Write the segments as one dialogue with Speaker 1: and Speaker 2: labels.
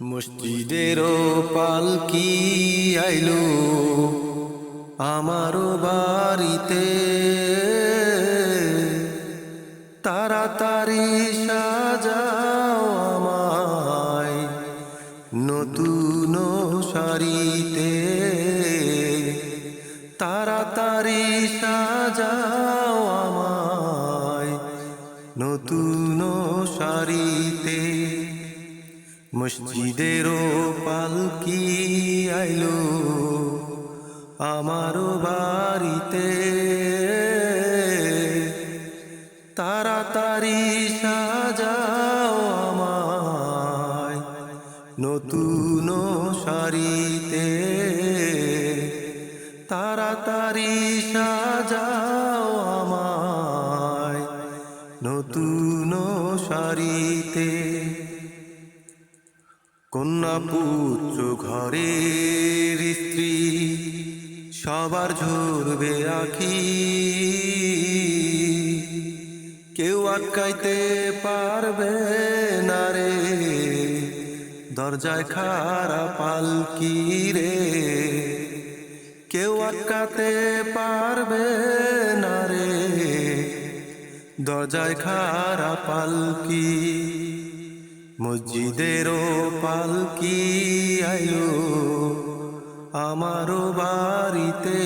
Speaker 1: মসজিদের পালকি আইলো, আমারও বাড়িতে। তাড়াতাড়ি সাজাও আমায় নতুন শাড়িতে। তাড়াতাড়ি সাজাও আমায় নতুন শাড়িতে। মসজিদেরও পালকি আইলো, আমারও বাড়িতে। তাড়াতাড়ি সাজাও আমায় নতুন শাড়িতে। তাড়াতাড়ি সাজাও আমায় নতুন শাড়িতে। কন্যা পুত্র ঘরের স্ত্রী, সবার ঝরবে আখি কেউ আটকাইতে পারবে না রে, দরজায় খারা পালকি রে। কেউ আটকাতে পারবে না রে, দরজায় খারা পালকি। মসজিদেরও পালকি আয়ো? আমারও বাড়িতে।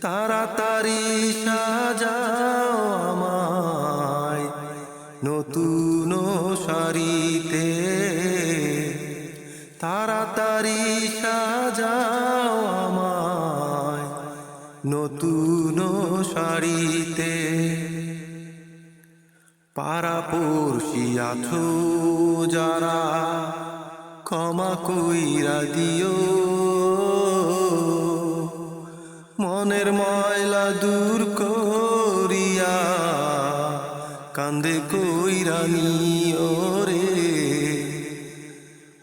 Speaker 1: তাড়াতাড়ি সাজাও আমায় নতুন শাড়িতে। তাড়াতাড়ি সাজাও আমায় নতুন শাড়িতে। পাড়া পড়শি আছো যারা ক্ষমা কইরা দিও। মনের ময়লা দূর করিয়া কান্দে কইরা নিও রে।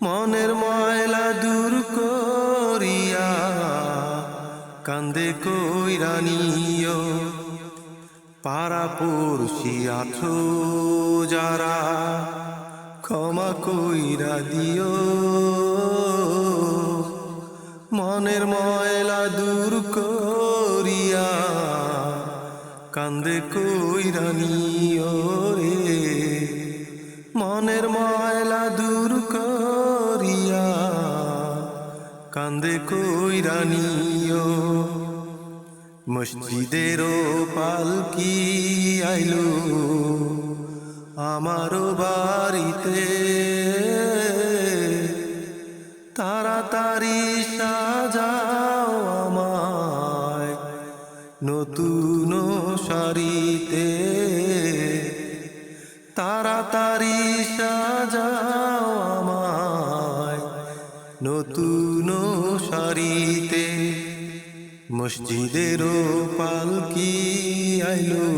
Speaker 1: মনের ময়লা দূর করিয়া কান্দে কইরা নিও। পাড়া পড়শি আছো যারা, ক্ষমা কইরা দিও। মনের ময়লা দূর করিয়া কান্দে কইরা নিও রে। মনের ময়লা দূর করিয়া কান্দে কইরা নিও। মসজিদেরও পালকি আইলো, আমারও বাড়িতে। তাড়াতাড়ি সাজাও আমায় নতুন শাড়িতে। তাড়াতাড়ি সাজাও আমায় নতুন শাড়িতে। মসজিদেরও পালকি আইলো?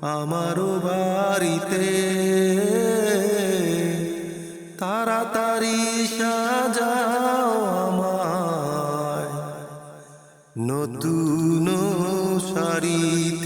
Speaker 1: আমারও বাড়িতে। তাড়াতাড়ি সাজাও আমায়। নতুন শাড়ি